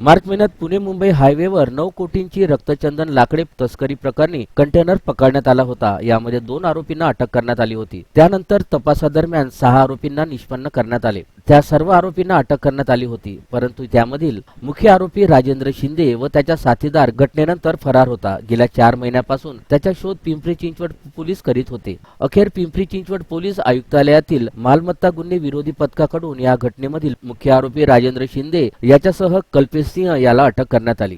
मार्च महिन्यात पुणे मुंबई हायवेवर नऊ कोटींची रक्तचंदन लाकडे तस्करी प्रकरणी कंटेनर पकडण्यात आला होता. यामध्ये दोन आरोपींना अटक करण्यात आली होती. त्यानंतर तपासादरम्यान सहा आरोपींना निष्पन्न करण्यात आले. त्या सर्व आरोपींना अटक करण्यात आली होती. परंतु त्यामधील मुख्य आरोपी राजेंद्र शिंदे व त्याच्या साथीदार घटनेनंतर फरार होता. गेल्या चार महिन्यापासून त्याचा शोध पिंपरी चिंचवड पोलीस करीत होते. अखेर पिंपरी चिंचवड पोलीस आयुक्तालयातील मालमत्ता गुन्हे विरोधी पथकाकडून या घटनेमधील मुख्य आरोपी राजेंद्र शिंदे याच्यासह कल्पेश सिंह याला अटक करण्यात आली.